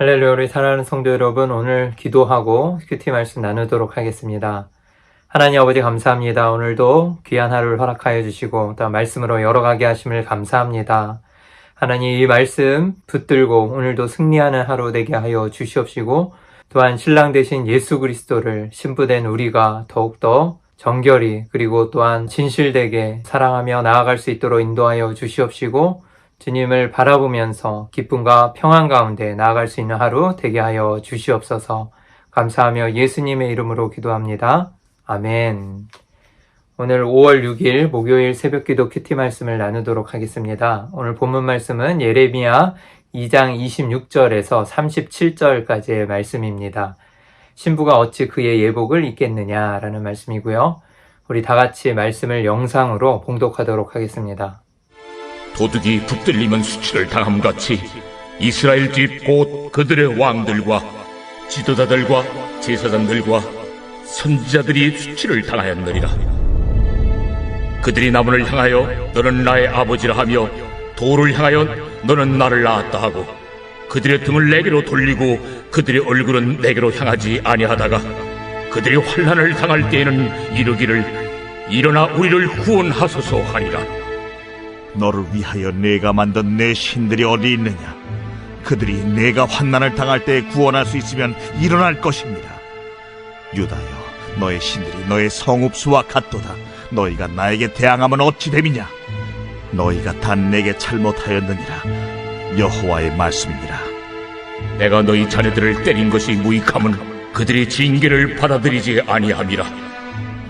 할렐루야 우리 사랑하는 성도 여러분 오늘 기도하고 큐티 말씀 나누도록 하겠습니다. 하나님 아버지 감사합니다. 오늘도 귀한 하루를 허락하여 주시고 또 말씀으로 열어가게 하심을 감사합니다. 하나님 이 말씀 붙들고 오늘도 승리하는 하루 되게 하여 주시옵시고 또한 신랑 되신 예수 그리스도를 신부된 우리가 더욱더 정결히 그리고 또한 진실되게 사랑하며 나아갈 수 있도록 인도하여 주시옵시고 주님을 바라보면서 기쁨과 평안 가운데 나아갈 수 있는 하루 되게 하여 주시옵소서 감사하며 예수님의 이름으로 기도합니다. 아멘. 오늘 5월 6일 목요일 새벽 기도 큐티 말씀을 나누도록 하겠습니다. 오늘 본문 말씀은 예레미야 2장 26절에서 37절까지의 말씀입니다. 신부가 어찌 그의 예복을 입겠느냐라는 말씀이고요. 우리 다 같이 말씀을 영상으로 봉독하도록 하겠습니다. 도둑이 붙들리면 수치를 당함 같이 이스라엘 집 곧 그들의 왕들과 지도자들과 제사장들과 선지자들이 수치를 당하였느니라. 그들이 나무를 향하여 너는 나의 아버지라 하며 돌을 향하여 너는 나를 낳았다 하고 그들의 등을 내게로 돌리고 그들의 얼굴은 내게로 향하지 아니하다가 그들이 환란을 당할 때에는 이르기를 일어나 우리를 구원하소서 하리라. 너를 위하여 내가 만든 내 신들이 어디 있느냐? 그들이 내가 환난을 당할 때 구원할 수 있으면 일어날 것입니다. 유다여, 너의 신들이 너의 성읍수와 같도다. 너희가 나에게 대항하면 어찌 됨이냐? 너희가 단 내게 잘못하였느니라. 여호와의 말씀이니라. 내가 너희 자녀들을 때린 것이 무익함은 그들이 징계를 받아들이지 아니함이라.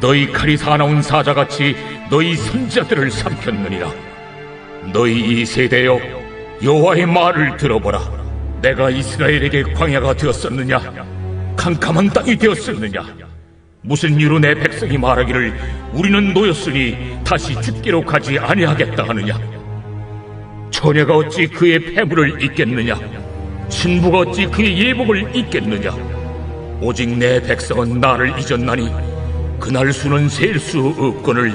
너희 칼이 사나운 사자같이 너희 선자들을 삼켰느니라. 너희 이 세대여 여호와의 말을 들어보라. 내가 이스라엘에게 광야가 되었었느냐? 캄캄한 땅이 되었었느냐? 무슨 이유로 내 백성이 말하기를 우리는 노였으니 다시 죽기로 가지 아니하겠다 하느냐? 처녀가 어찌 그의 폐물을 잊겠느냐? 신부가 어찌 그의 예복을 잊겠느냐? 오직 내 백성은 나를 잊었나니 그날 수는 셀 수 없거늘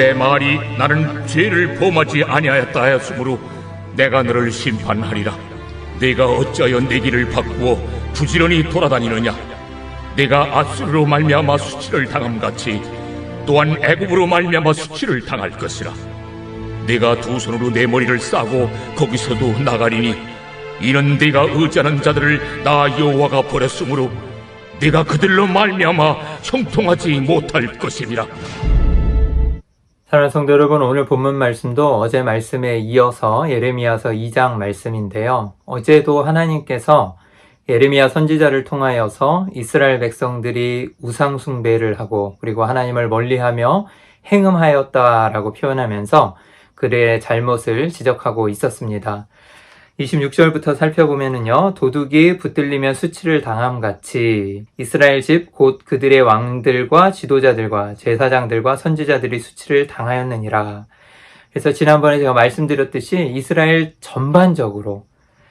내 말이 나는 죄를 범하지 아니하였다 하였으므로 내가 너를 심판하리라. 내가 어찌하여 내 길을 바꾸어 부지런히 돌아다니느냐? 내가 아수르로 말미암아 수치를 당함 같이 또한 애굽으로 말미암아 수치를 당할 것이라. 내가 두 손으로 내 머리를 싸고 거기서도 나가리니 이는 네가 의지하는 자들을 나 여호와가 버렸으므로 네가 그들로 말미암아 형통하지 못할 것이니라. 사랑하는 성도 여러분, 오늘 본문 말씀도 어제 말씀에 이어서 예레미야서 2장 말씀인데요. 어제도 하나님께서 예레미야 선지자를 통하여서 이스라엘 백성들이 우상 숭배를 하고 그리고 하나님을 멀리하며 행음하였다라고 표현하면서 그들의 잘못을 지적하고 있었습니다. 26절부터 살펴보면은요, 도둑이 붙들리면 수치를 당함 같이 이스라엘 집 곧 그들의 왕들과 지도자들과 제사장들과 선지자들이 수치를 당하였느니라. 그래서 지난번에 제가 말씀드렸듯이 이스라엘 전반적으로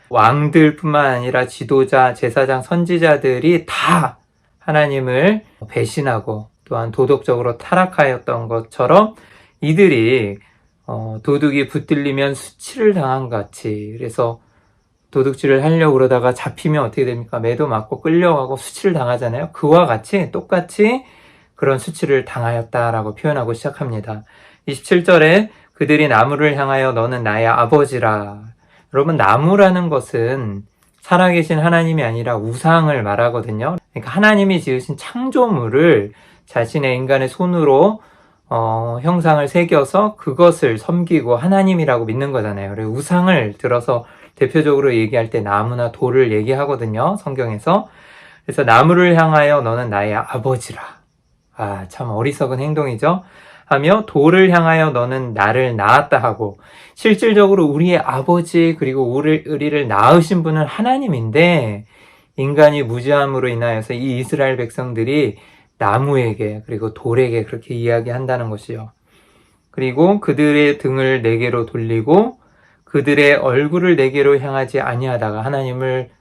왕들뿐만 아니라 지도자, 제사장, 선지자들이 다 하나님을 배신하고 또한 도덕적으로 타락하였던 것처럼 이들이 어, 도둑이 붙들리면 수치를 당한 같이 그래서 도둑질을 하려고 그러다가 잡히면 어떻게 됩니까? 매도 맞고 끌려가고 수치를 당하잖아요. 그와 같이 똑같이 그런 수치를 당하였다라고 표현하고 시작합니다. 27절에 그들이 나무를 향하여 너는 나의 아버지라. 여러분 나무라는 것은 살아계신 하나님이 아니라 우상을 말하거든요. 그러니까 하나님이 지으신 창조물을 자신의 인간의 손으로 어, 형상을 새겨서 그것을 섬기고 하나님이라고 믿는 거잖아요. 그리고 우상을 들어서 대표적으로 얘기할 때 나무나 돌을 얘기하거든요. 성경에서. 그래서 나무를 향하여 너는 나의 아버지라. 아, 참 어리석은 행동이죠. 하며 돌을 향하여 너는 나를 낳았다 하고 실질적으로 우리의 아버지 그리고 우리, 우리를 낳으신 분은 하나님인데 인간이 무지함으로 인하여서 이 이스라엘 백성들이 나무에게 그리고 돌에게 그렇게 이야기한다는 것이요. 그리고 그들의 등을 내게로 돌리고 그들의 얼굴을 내게로 향하지 아니하다가 하나님을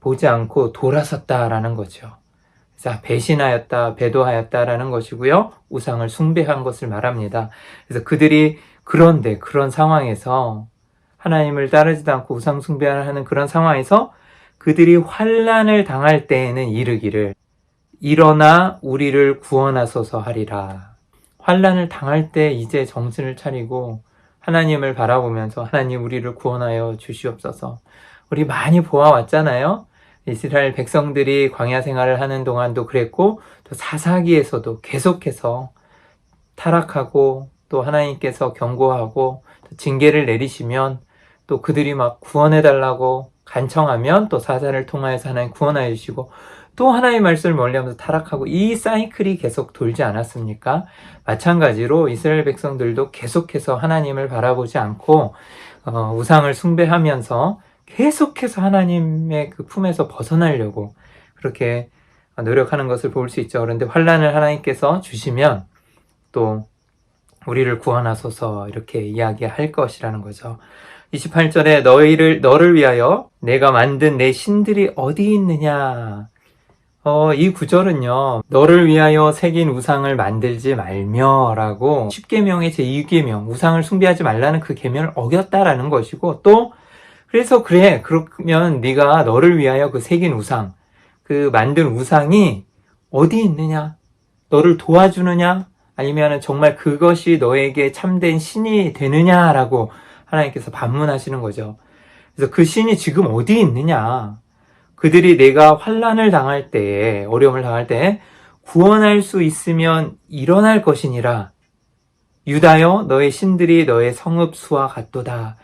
보지 않고 돌아섰다라는 거죠. 자, 배신하였다, 배도하였다라는 것이고요. 우상을 숭배한 것을 말합니다. 그래서 그들이 그런데 그런 상황에서 하나님을 따르지도 않고 우상 숭배를 하는 그런 상황에서 그들이 환란을 당할 때에는 이르기를 일어나 우리를 구원하소서 하리라. 환란을 당할 때 이제 정신을 차리고 하나님을 바라보면서 하나님 우리를 구원하여 주시옵소서. 우리 많이 보아왔잖아요. 이스라엘 백성들이 광야 생활을 하는 동안도 그랬고 또 사사기에서도 계속해서 타락하고 또 하나님께서 경고하고 또 징계를 내리시면 또 그들이 막 구원해 달라고 간청하면 또 사사를 통하여서 하나님 구원하여 주시고 또 하나님의 말씀을 멀리하면서 타락하고 이 사이클이 계속 돌지 않았습니까? 마찬가지로 이스라엘 백성들도 계속해서 하나님을 바라보지 않고 어, 우상을 숭배하면서 계속해서 하나님의 그 품에서 벗어나려고 그렇게 노력하는 것을 볼 수 있죠. 그런데 환란을 하나님께서 주시면 또 우리를 구원하소서 이렇게 이야기할 것이라는 거죠. 28절에 너희를 너를 위하여 내가 만든 내 신들이 어디 있느냐? 어, 이 구절은요. 너를 위하여 새긴 우상을 만들지 말며 라고 10계명의 제2계명 우상을 숭배하지 말라는 그 계명을 어겼다라는 것이고 또 그래서 그래 그러면 네가 너를 위하여 그 새긴 우상 그 만든 우상이 어디 있느냐? 너를 도와주느냐? 아니면 정말 그것이 너에게 참된 신이 되느냐라고 하나님께서 반문하시는 거죠. 그래서 그 신이 지금 어디 있느냐? 그들이 내가 환란을 당할 때에 어려움을 당할 때에 구원할 수 있으면 일어날 것이니라. 유다여 너의 신들이 너의 성읍 수와 같도다.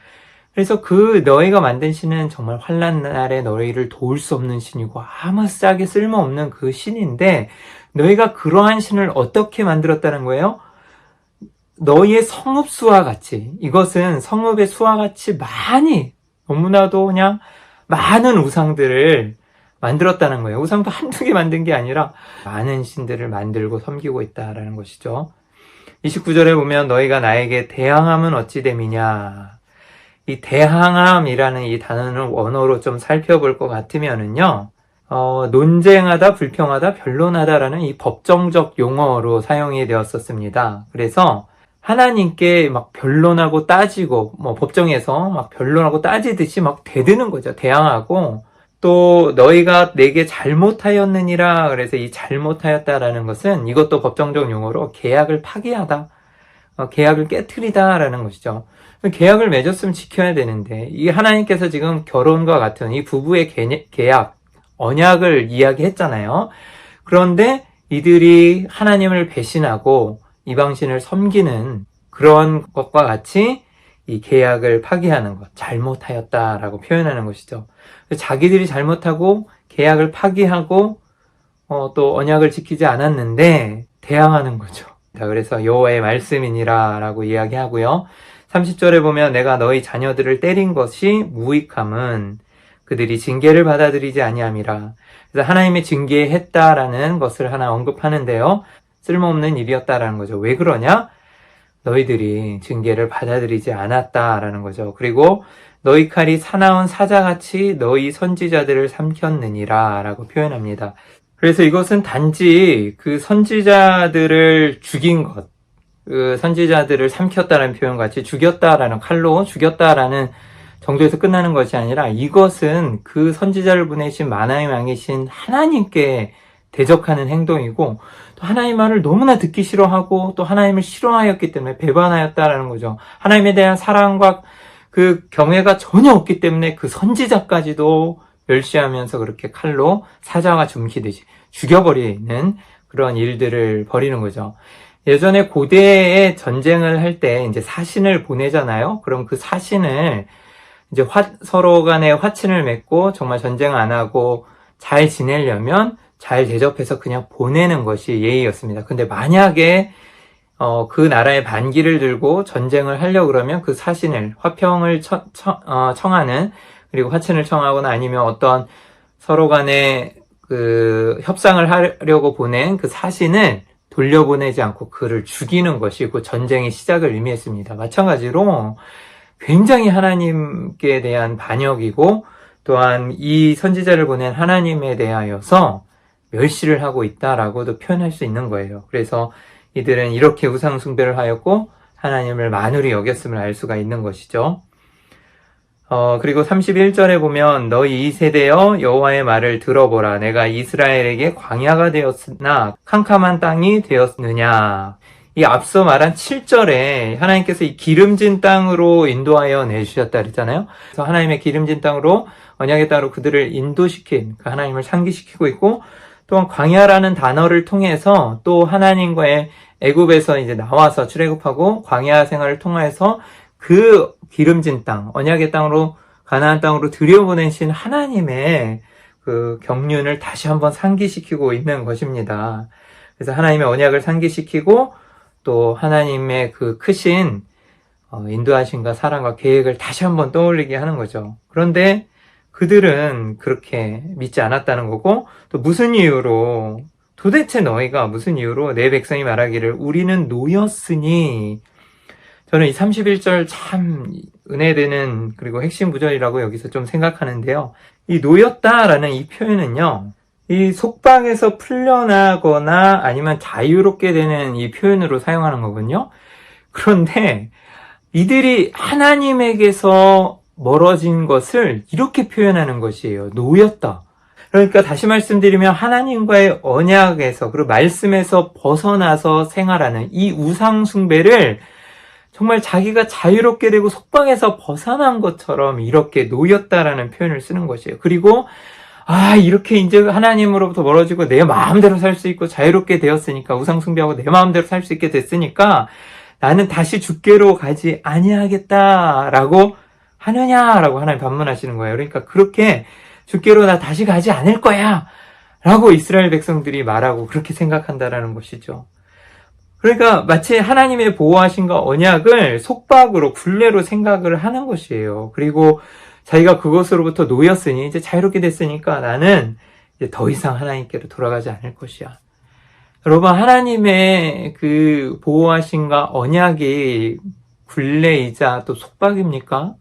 그래서 그 너희가 만든 신은 정말 환란 날에 너희를 도울 수 없는 신이고 아무 짝에 쓸모없는 그 신인데 너희가 그러한 신을 어떻게 만들었다는 거예요? 너희의 성읍 수와 같이 이것은 성읍의 수와 같이 많이 너무나도 그냥 많은 우상들을 만들었다는 거예요. 우상도 한두 개 만든 게 아니라 많은 신들을 만들고 섬기고 있다라는 것이죠. 29절에 보면 너희가 나에게 대항함은 어찌 됨이냐. 이 대항함이라는 이 단어는 원어로 좀 살펴볼 것 같으면은요, 어, 논쟁하다, 불평하다, 변론하다라는 이 법정적 용어로 사용이 되었었습니다. 그래서 하나님께 막 변론하고 따지고, 뭐 법정에서 막 변론하고 따지듯이 막 대드는 거죠. 대항하고, 또 너희가 내게 잘못하였느니라 그래서 이 잘못하였다라는 것은 이것도 법정적 용어로 계약을 파기하다. 어, 계약을 깨뜨리다라는 것이죠. 계약을 맺었으면 지켜야 되는데 이 하나님께서 지금 결혼과 같은 이 부부의 개- 계약 언약을 이야기했잖아요. 그런데 이들이 하나님을 배신하고 이방신을 섬기는 그런 것과 같이 이 계약을 파기하는 것, 잘못하였다라고 표현하는 것이죠. 자기들이 잘못하고 계약을 파기하고 어, 또 언약을 지키지 않았는데 대항하는 거죠. 자, 그래서 여호와의 말씀이니라라고 이야기하고요. 30절에 보면 내가 너희 자녀들을 때린 것이 무익함은 그들이 징계를 받아들이지 아니함이라. 그래서 하나님의 징계했다라는 것을 하나 언급하는데요. 쓸모없는 일이었다라는 거죠. 왜 그러냐? 너희들이 징계를 받아들이지 않았다라는 거죠. 그리고 너희 칼이 사나운 사자같이 너희 선지자들을 삼켰느니라 라고 표현합니다. 그래서 이것은 단지 그 선지자들을 죽인 것, 그 선지자들을 삼켰다는 표현 같이 죽였다라는 칼로 죽였다라는 정도에서 끝나는 것이 아니라 이것은 그 선지자를 보내신 만화의 왕이신 하나님께 대적하는 행동이고 또 하나님 말을 너무나 듣기 싫어하고 또 하나님을 싫어하였기 때문에 배반하였다라는 거죠. 하나님에 대한 사랑과 그 경외가 전혀 없기 때문에 그 선지자까지도 멸시하면서 그렇게 칼로 사자가 숨기듯이 죽여버리는 그런 일들을 벌이는 거죠. 예전에 고대에 전쟁을 할 때 이제 사신을 보내잖아요. 그럼 그 사신을 이제 화- 서로 간에 화친을 맺고 정말 전쟁 안 하고 잘 지내려면 잘 대접해서 그냥 보내는 것이 예의였습니다. 근데 만약에 어, 그 나라의 반기를 들고 전쟁을 하려 그러면 그 사신을 화평을 처- 처- 어, 청하는 그리고 화친을 청하거나 아니면 어떤 서로 간에 그 협상을 하려고 보낸 그 사신을 돌려보내지 않고 그를 죽이는 것이 고 전쟁의 시작을 의미했습니다. 마찬가지로 굉장히 하나님께 대한 반역이고 또한 이 선지자를 보낸 하나님에 대하여서 멸시를 하고 있다라고도 표현할 수 있는 거예요. 그래서 이들은 이렇게 우상숭배를 하였고 하나님을 만우리 여겼음을 알 수가 있는 것이죠. 어, 그리고 31절에 보면 너희 이 세대여 여호와의 말을 들어보라 내가 이스라엘에게 광야가 되었으나 캄캄한 땅이 되었느냐 이 앞서 말한 7절에 하나님께서 이 기름진 땅으로 인도하여 내주셨다 그랬잖아요. 그래서 하나님의 기름진 땅으로 언약의 땅으로 그들을 인도시킨 그 하나님을 상기시키고 있고 또한 광야라는 단어를 통해서 또 하나님과의 애굽에서 이제 나와서 출애굽하고 광야 생활을 통해서 그 기름진 땅, 언약의 땅으로 가나안 땅으로 들여보내신 하나님의 그 경륜을 다시 한번 상기시키고 있는 것입니다. 그래서 하나님의 언약을 상기시키고 또 하나님의 그 크신 어, 인도하심과 사랑과 계획을 다시 한번 떠올리게 하는 거죠. 그런데 그들은 그렇게 믿지 않았다는 거고 또 무슨 이유로 도대체 너희가 무슨 이유로 내 백성이 말하기를 우리는 노였으니 저는 이 31절 참 은혜되는 그리고 핵심 구절이라고 여기서 좀 생각하는데요. 이 노였다라는 이 표현은요. 이 속박에서 풀려나거나 아니면 자유롭게 되는 이 표현으로 사용하는 거군요. 그런데 이들이 하나님에게서 멀어진 것을 이렇게 표현하는 것이에요. 노였다. 그러니까 다시 말씀드리면 하나님과의 언약에서 그리고 말씀에서 벗어나서 생활하는 이 우상 숭배를 정말 자기가 자유롭게 되고 속박에서 벗어난 것처럼 이렇게 놓였다라는 표현을 쓰는 것이에요. 그리고 아 이렇게 이제 하나님으로부터 멀어지고 내 마음대로 살 수 있고 자유롭게 되었으니까 우상 숭배하고 내 마음대로 살 수 있게 됐으니까 나는 다시 주께로 가지 아니하겠다라고 하느냐라고 하나님 반문하시는 거예요. 그러니까 그렇게 주께로 나 다시 가지 않을 거야 라고 이스라엘 백성들이 말하고 그렇게 생각한다라는 것이죠. 그러니까 마치 하나님의 보호하신과 언약을 속박으로 굴레로 생각을 하는 것이에요. 그리고 자기가 그것으로부터 놓였으니 이제 자유롭게 됐으니까 나는 이제 더 이상 하나님께로 돌아가지 않을 것이야. 여러분 하나님의 그 보호하신과 언약이 굴레이자 또 속박입니까?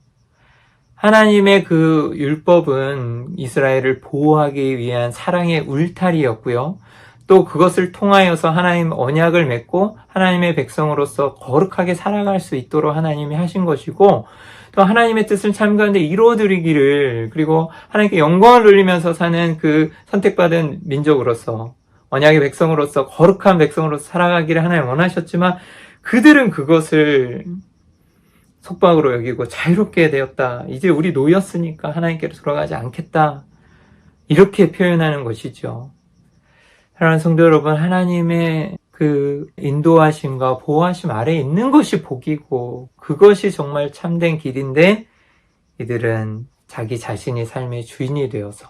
하나님의 그 율법은 이스라엘을 보호하기 위한 사랑의 울타리였고요. 또 그것을 통하여서 하나님 언약을 맺고 하나님의 백성으로서 거룩하게 살아갈 수 있도록 하나님이 하신 것이고 또 하나님의 뜻을 참 가운데 이루어드리기를 그리고 하나님께 영광을 돌리면서 사는 그 선택받은 민족으로서 언약의 백성으로서 거룩한 백성으로서 살아가기를 하나님 원하셨지만 그들은 그것을 속박으로 여기고 자유롭게 되었다. 이제 우리 놓였으니까 하나님께로 돌아가지 않겠다. 이렇게 표현하는 것이죠. 사랑하는 성도 여러분, 하나님의 그 인도하심과 보호하심 아래에 있는 것이 복이고 그것이 정말 참된 길인데 이들은 자기 자신이 삶의 주인이 되어서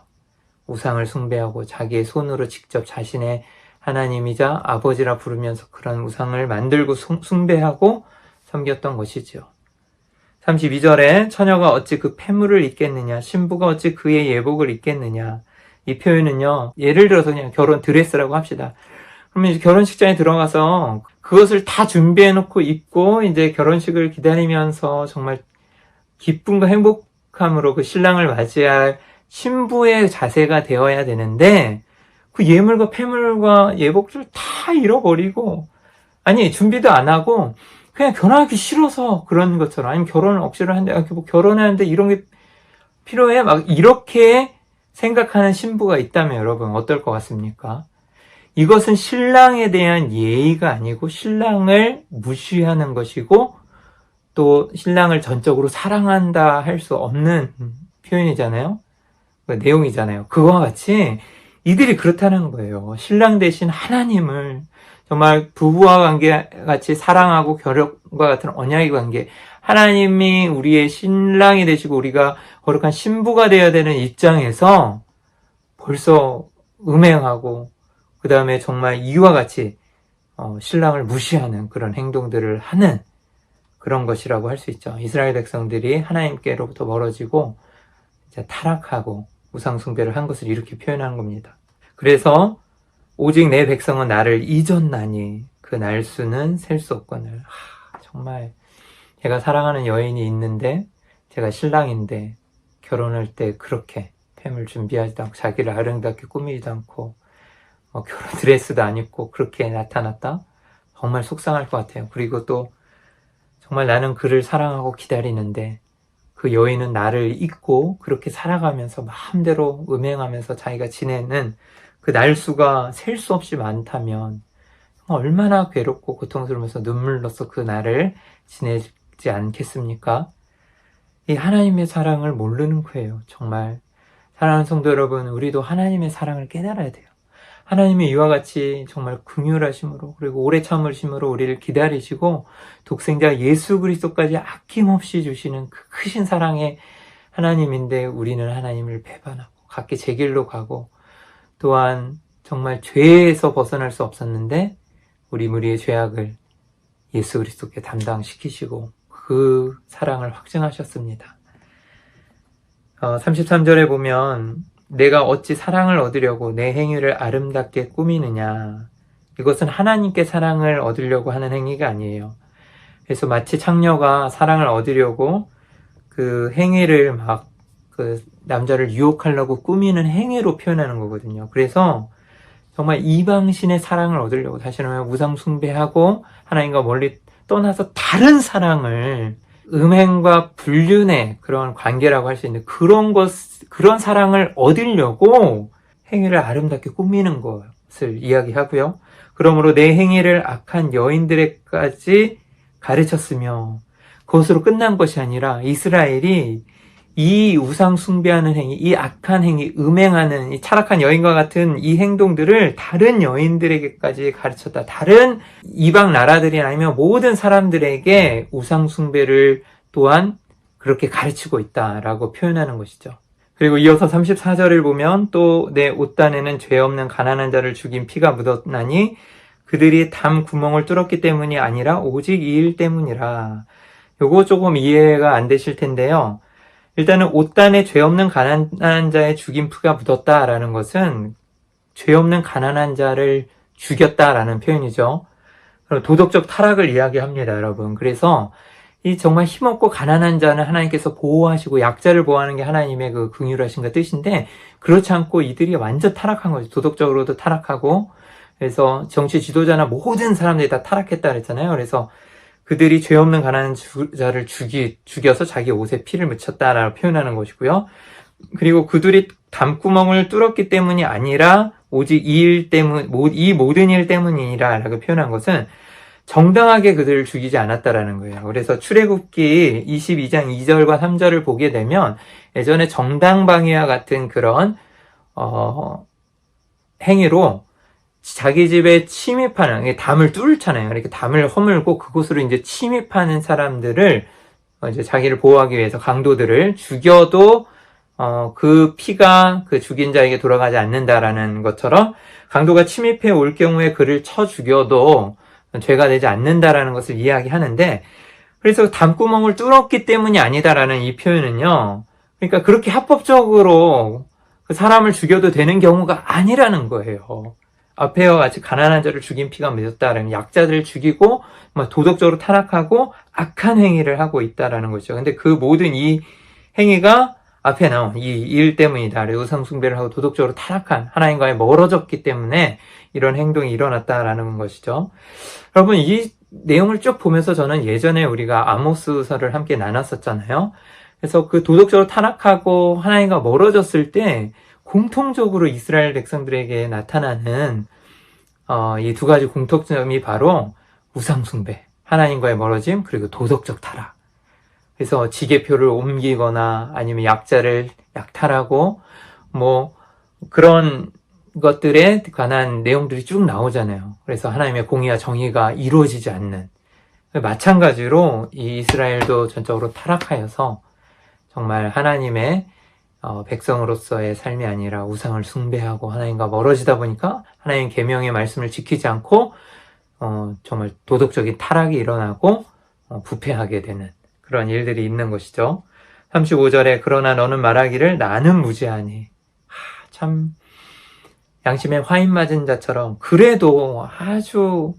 우상을 숭배하고 자기의 손으로 직접 자신의 하나님이자 아버지라 부르면서 그런 우상을 만들고 숭배하고 섬겼던 것이지요. 32절에 처녀가 어찌 그 폐물을 입겠느냐? 신부가 어찌 그의 예복을 입겠느냐? 이 표현은요 예를 들어서 그냥 결혼 드레스라고 합시다. 그러면 이제 결혼식장에 들어가서 그것을 다 준비해 놓고 입고 이제 결혼식을 기다리면서 정말 기쁨과 행복함으로 그 신랑을 맞이할 신부의 자세가 되어야 되는데 그 예물과 폐물과 예복들 다 잃어버리고 아니 준비도 안 하고 그냥 결혼하기 싫어서 그런 것처럼 아니면 결혼을 억지로 하는데 아, 뭐 결혼하는데 이런 게 필요해 막 이렇게 생각하는 신부가 있다면 여러분 어떨 것 같습니까? 이것은 신랑에 대한 예의가 아니고 신랑을 무시하는 것이고 또 신랑을 전적으로 사랑한다 할 수 없는 표현이잖아요. 그 내용이잖아요. 그와 같이 이들이 그렇다는 거예요. 신랑 대신 하나님을 정말 부부와 관계 같이 사랑하고 결혼과 같은 언약의 관계. 하나님이 우리의 신랑이 되시고 우리가 거룩한 신부가 되어야 되는 입장에서 벌써 음행하고 그 다음에 정말 이와 같이 어, 신랑을 무시하는 그런 행동들을 하는 그런 것이라고 할 수 있죠. 이스라엘 백성들이 하나님께로부터 멀어지고 타락하고 우상숭배를 한 것을 이렇게 표현한 겁니다. 그래서 오직 내 백성은 나를 잊었나니 그 날수는 셀 수 없거늘. 하, 정말 제가 사랑하는 여인이 있는데 제가 신랑인데 결혼할 때 그렇게 팸을 준비하지도 않고 자기를 아름답게 꾸미지도 않고 어, 결혼 드레스도 안 입고 그렇게 나타났다? 정말 속상할 것 같아요. 그리고 또 정말 나는 그를 사랑하고 기다리는데 그 여인은 나를 잊고 그렇게 살아가면서 마음대로 음행하면서 자기가 지내는 그 날수가 셀 수 없이 많다면 얼마나 괴롭고 고통스러우면서 눈물로써 그 날을 지내지 않겠습니까? 이 하나님의 사랑을 모르는 거예요. 정말 사랑하는 성도 여러분, 우리도 하나님의 사랑을 깨달아야 돼요. 하나님의 이와 같이 정말 긍휼하심으로 그리고 오래 참으심으로 우리를 기다리시고 독생자 예수 그리스도까지 아낌없이 주시는 그 크신 사랑의 하나님인데 우리는 하나님을 배반하고 각기 제 길로 가고 또한 정말 죄에서 벗어날 수 없었는데 우리 무리의 죄악을 예수 그리스도께 담당시키시고 그 사랑을 확증하셨습니다. 어, 33절에 보면 내가 어찌 사랑을 얻으려고 내 행위를 아름답게 꾸미느냐. 이것은 하나님께 사랑을 얻으려고 하는 행위가 아니에요. 그래서 마치 창녀가 사랑을 얻으려고 그 행위를 막 그 남자를 유혹하려고 꾸미는 행위로 표현하는 거거든요. 그래서 정말 이방신의 사랑을 얻으려고 말하면 우상 숭배하고 하나님과 멀리 떠나서 다른 사랑을 음행과 불륜의 그런 관계라고 할 수 있는 그런 것, 그런 사랑을 얻으려고 행위를 아름답게 꾸미는 것을 이야기하고요. 그러므로 내 행위를 악한 여인들에까지 가르쳤으며 그것으로 끝난 것이 아니라 이스라엘이 이 우상 숭배하는 행위, 이 악한 행위, 음행하는 이 타락한 여인과 같은 이 행동들을 다른 여인들에게까지 가르쳤다. 다른 이방 나라들이 아니면 모든 사람들에게 우상 숭배를 또한 그렇게 가르치고 있다라고 표현하는 것이죠. 그리고 이어서 34절을 보면 또 내 옷단에는 죄 없는 가난한 자를 죽인 피가 묻었나니 그들이 담 구멍을 뚫었기 때문이 아니라 오직 이 일 때문이라. 요거 조금 이해가 안 되실 텐데요. 일단은 옷단에 죄 없는 가난한 자의 죽인 피가 묻었다라는 것은 죄 없는 가난한 자를 죽였다라는 표현이죠. 도덕적 타락을 이야기합니다, 여러분. 그래서 이 정말 힘없고 가난한 자는 하나님께서 보호하시고 약자를 보호하는 게 하나님의 그 긍휼하신가 뜻인데 그렇지 않고 이들이 완전 타락한 거죠. 도덕적으로도 타락하고 그래서 정치 지도자나 모든 사람들이 다 타락했다 그랬잖아요. 그래서 그들이 죄 없는 가난한 자를 죽이, 죽여서 자기 옷에 피를 묻혔다라고 표현하는 것이고요. 그리고 그들이 담구멍을 뚫었기 때문이 아니라 오직 이 일 때문, 이 모든 일 때문이라라고 표현한 것은 정당하게 그들을 죽이지 않았다라는 거예요. 그래서 출애굽기 22장 2절과 3절을 보게 되면 예전에 정당방위와 같은 그런 어, 행위로 자기 집에 침입하는 담을 뚫잖아요. 이렇게 담을 허물고 그곳으로 이제 침입하는 사람들을 어, 이제 자기를 보호하기 위해서 강도들을 죽여도 어, 그 피가 그 죽인 자에게 돌아가지 않는다라는 것처럼 강도가 침입해 올 경우에 그를 쳐 죽여도 죄가 되지 않는다라는 것을 이야기하는데 그래서 담구멍을 뚫었기 때문이 아니다라는 이 표현은요. 그러니까 그렇게 합법적으로 그 사람을 죽여도 되는 경우가 아니라는 거예요. 앞에와 같이 가난한 자를 죽인 피가 맺었다라는 약자들을 죽이고 뭐 도덕적으로 타락하고 악한 행위를 하고 있다라는 거죠. 근데 그 모든 이 행위가 앞에 나온 이 일 때문이다. 우상 숭배를 하고 도덕적으로 타락한 하나님과의 멀어졌기 때문에 이런 행동이 일어났다라는 것이죠. 여러분 이 내용을 쭉 보면서 저는 예전에 우리가 아모스서를 함께 나눴었잖아요. 그래서 그 도덕적으로 타락하고 하나님과 멀어졌을 때 공통적으로 이스라엘 백성들에게 나타나는 어, 이 두 가지 공통점이 바로 우상숭배, 하나님과의 멀어짐, 그리고 도덕적 타락. 그래서 지게표를 옮기거나 아니면 약자를 약탈하고 뭐 그런 것들에 관한 내용들이 쭉 나오잖아요. 그래서 하나님의 공의와 정의가 이루어지지 않는 마찬가지로 이 이스라엘도 전적으로 타락하여서 정말 하나님의 어, 백성으로서의 삶이 아니라 우상을 숭배하고 하나님과 멀어지다 보니까 하나님 계명의 말씀을 지키지 않고 어, 정말 도덕적인 타락이 일어나고 어, 부패하게 되는 그런 일들이 있는 것이죠. 35절에 그러나 너는 말하기를 나는 무죄하니 참 양심에 화인 맞은 자처럼 그래도 아주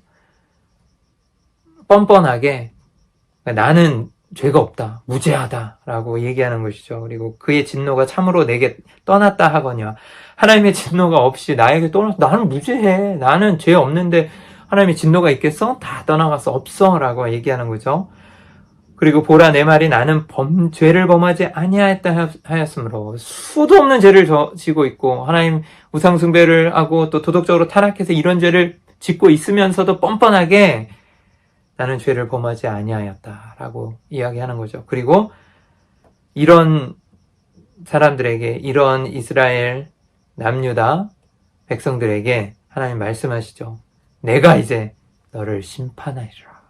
뻔뻔하게 나는 죄가 없다, 무죄하다라고 얘기하는 것이죠. 그리고 그의 진노가 참으로 내게 떠났다 하거니와 하나님의 진노가 없이 나에게 떠났, 나는 무죄해. 나는 죄 없는데 하나님의 진노가 있겠어? 다 떠나갔어. 없어. 라고 얘기하는 거죠. 그리고 보라 내 말이 나는 범, 죄를 범하지 아니하였다 하였으므로 수도 없는 죄를 저- 지고 있고 하나님 우상숭배를 하고 또 도덕적으로 타락해서 이런 죄를 짓고 있으면서도 뻔뻔하게 나는 죄를 범하지 아니하였다라고 이야기하는 거죠. 그리고 이런 사람들에게 이런 이스라엘 남유다 백성들에게 하나님 말씀하시죠. 내가 이제 너를 심판하리라.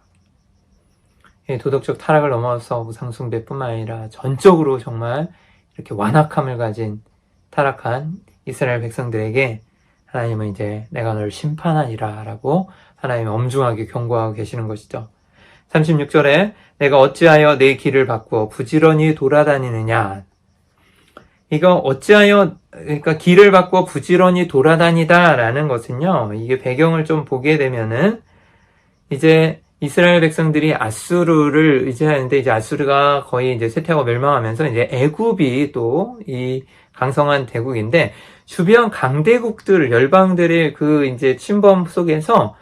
이 도덕적 타락을 넘어서 우상숭배뿐만 아니라 전적으로 정말 이렇게 완악함을 가진 타락한 이스라엘 백성들에게 하나님은 이제 내가 너를 심판하리라 라고 하나님 엄중하게 경고하고 계시는 것이죠. 36절에 내가 어찌하여 내 길을 바꾸어 부지런히 돌아다니느냐. 이거 어찌하여 그러니까 길을 바꾸어 부지런히 돌아다니다라는 것은요. 이게 배경을 좀 보게 되면은 이제 이스라엘 백성들이 아수르를 의지하는데 이제 아수르가 거의 이제 쇠퇴하고 멸망하면서 이제 애굽이 또 이 강성한 대국인데 주변 강대국들 열방들의 그 이제 침범 속에서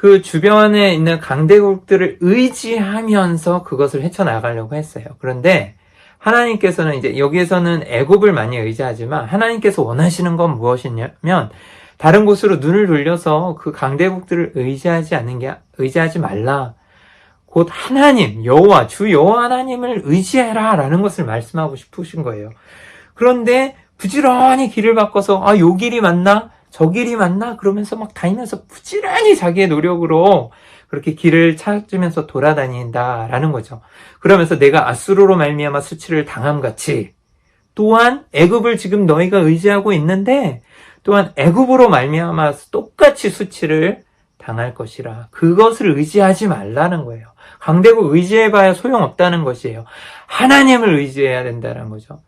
그 주변에 있는 강대국들을 의지하면서 그것을 헤쳐나가려고 했어요. 그런데 하나님께서는 이제 여기에서는 애굽을 많이 의지하지만 하나님께서 원하시는 건 무엇이냐면 다른 곳으로 눈을 돌려서 그 강대국들을 의지하지 않는 게 의지하지 말라. 곧 하나님 여호와 주 여호와 하나님을 의지해라라는 것을 말씀하고 싶으신 거예요. 그런데 부지런히 길을 바꿔서 아 요 길이 맞나 저 길이 맞나 그러면서 막 다니면서 부지런히 자기의 노력으로 그렇게 길을 찾으면서 돌아다닌다라는 거죠. 그러면서 내가 아수르로 말미암아 수치를 당함 같이 또한 애굽을 지금 너희가 의지하고 있는데 또한 애굽으로 말미암아 똑같이 수치를 당할 것이라 그것을 의지하지 말라는 거예요. 강대국 의지해봐야 소용없다는 것이에요. 하나님을 의지해야 된다는 거죠.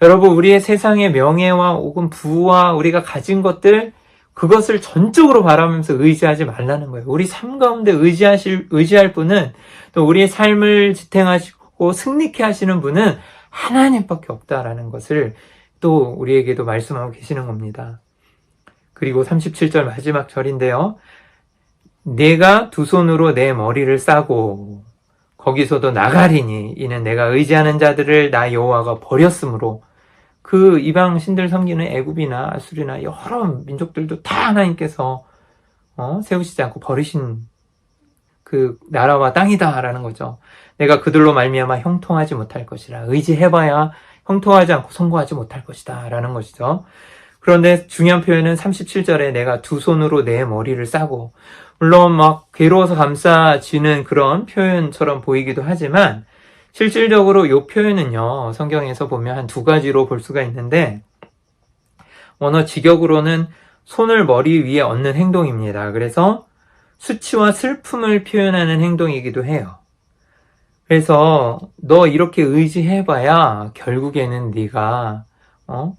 여러분 우리의 세상의 명예와 혹은 부와 우리가 가진 것들 그것을 전적으로 바라면서 의지하지 말라는 거예요. 우리 삶 가운데 의지하실 의지할 분은 또 우리의 삶을 지탱하시고 승리케 하시는 분은 하나님밖에 없다라는 것을 또 우리에게도 말씀하고 계시는 겁니다. 그리고 37절 마지막 절인데요. 내가 두 손으로 내 머리를 싸고 거기서도 나가리니 이는 내가 의지하는 자들을 나 여호와가 버렸으므로 그 이방 신들 섬기는 애굽이나 아수리나 여러 민족들도 다 하나님께서 어, 세우시지 않고 버리신 그 나라와 땅이다라는 거죠. 내가 그들로 말미암아 형통하지 못할 것이라 의지해봐야 형통하지 않고 성공하지 못할 것이다라는 것이죠. 그런데 중요한 표현은 37절에 내가 두 손으로 내 머리를 싸고 물론 막 괴로워서 감싸지는 그런 표현처럼 보이기도 하지만 실질적으로 이 표현은요 성경에서 보면 한 두 가지로 볼 수가 있는데 언어 직역으로는 손을 머리 위에 얹는 행동입니다. 그래서 수치와 슬픔을 표현하는 행동이기도 해요. 그래서 너 이렇게 의지해봐야 결국에는 네가 어?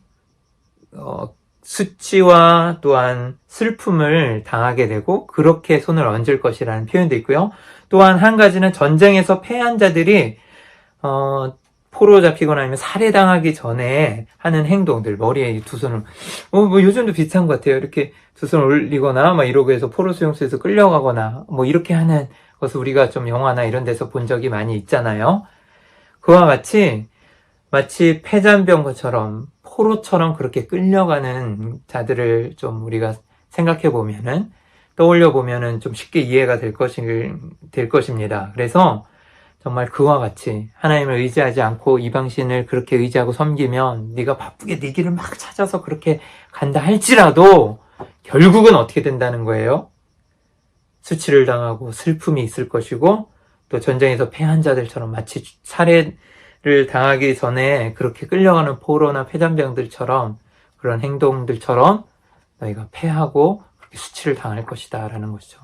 어, 수치와 또한 슬픔을 당하게 되고 그렇게 손을 얹을 것이라는 표현도 있고요. 또한 한 가지는 전쟁에서 패한 자들이 어, 포로 잡히거나 아니면 살해당하기 전에 하는 행동들 머리에 이두 손을 어, 뭐 요즘도 비슷한 것 같아요. 이렇게 두 손을 올리거나 막 이러고 해서 포로 수용소에서 끌려가거나 뭐 이렇게 하는 것을 우리가 좀 영화나 이런 데서 본 적이 많이 있잖아요. 그와 같이 마치 폐잔병 것처럼 포로처럼 그렇게 끌려가는 자들을 좀 우리가 생각해 보면은 떠올려 보면은 좀 쉽게 이해가 될 것이 될 것입니다. 그래서 정말 그와 같이 하나님을 의지하지 않고 이방신을 그렇게 의지하고 섬기면 네가 바쁘게 네 길을 막 찾아서 그렇게 간다 할지라도 결국은 어떻게 된다는 거예요? 수치를 당하고 슬픔이 있을 것이고 또 전쟁에서 패한 자들처럼 마치 살해를 당하기 전에 그렇게 끌려가는 포로나 폐잔병들처럼 그런 행동들처럼 너희가 패하고 그렇게 수치를 당할 것이다 라는 것이죠.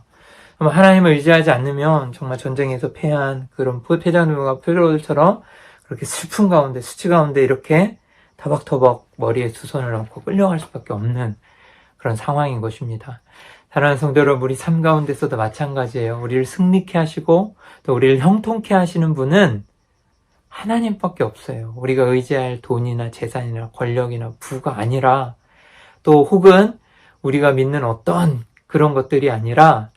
하나님을 의지하지 않으면 정말 전쟁에서 패한 그런 폐잔병과 포로들처럼 그렇게 슬픔 가운데 수치 가운데 이렇게 터벅터벅 머리에 두 손을 얹고 끌려갈 수밖에 없는 그런 상황인 것입니다. 사랑하는 성도 여러분, 우리 삶 가운데서도 마찬가지예요. 우리를 승리케 하시고 또 우리를 형통케 하시는 분은 하나님밖에 없어요. 우리가 의지할 돈이나 재산이나 권력이나 부가 아니라 또 혹은 우리가 믿는 어떤 그런 것들이 아니라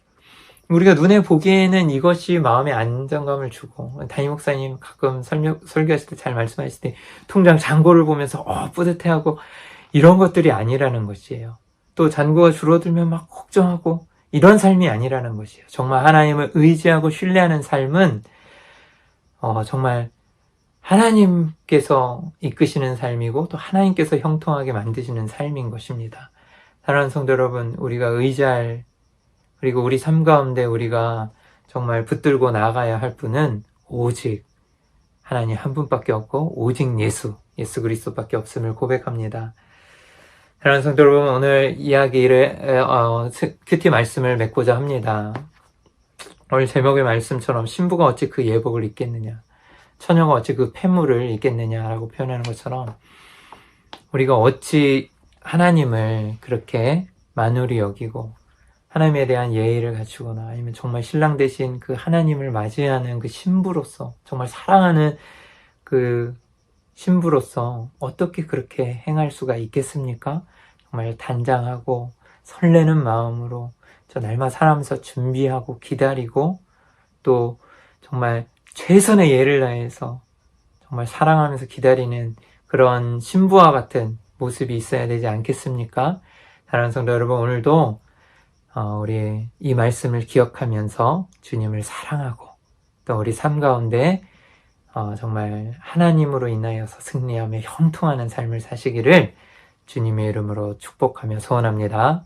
우리가 눈에 보기에는 이것이 마음의 안정감을 주고 담임 목사님 가끔 설명, 설교하실 때 잘 말씀하실 때 통장 잔고를 보면서 어, 뿌듯해하고 이런 것들이 아니라는 것이에요. 또 잔고가 줄어들면 막 걱정하고 이런 삶이 아니라는 것이에요. 정말 하나님을 의지하고 신뢰하는 삶은 어, 정말 하나님께서 이끄시는 삶이고 또 하나님께서 형통하게 만드시는 삶인 것입니다. 사랑하는 성도 여러분, 우리가 의지할 그리고 우리 삶 가운데 우리가 정말 붙들고 나가야 할 분은 오직 하나님 한 분밖에 없고 오직 예수, 예수 그리스도밖에 없음을 고백합니다. 사랑하는 성도 여러분, 오늘 이야기를 어, 큐티 말씀을 맺고자 합니다. 오늘 제목의 말씀처럼 신부가 어찌 그 예복을 입겠느냐, 처녀가 어찌 그 폐물을 입겠느냐라고 표현하는 것처럼 우리가 어찌 하나님을 그렇게 만우리 여기고 하나님에 대한 예의를 갖추거나 아니면 정말 신랑 대신 그 하나님을 맞이하는 그 신부로서 정말 사랑하는 그 신부로서 어떻게 그렇게 행할 수가 있겠습니까? 정말 단장하고 설레는 마음으로 저 날마다 살아면서 준비하고 기다리고 또 정말 최선의 예를 다해서 정말 사랑하면서 기다리는 그런 신부와 같은 모습이 있어야 되지 않겠습니까? 사랑하는 성도 여러분, 오늘도 어, 우리 이 말씀을 기억하면서 주님을 사랑하고 또 우리 삶 가운데 어, 정말 하나님으로 인하여서 승리하며 형통하는 삶을 사시기를 주님의 이름으로 축복하며 소원합니다.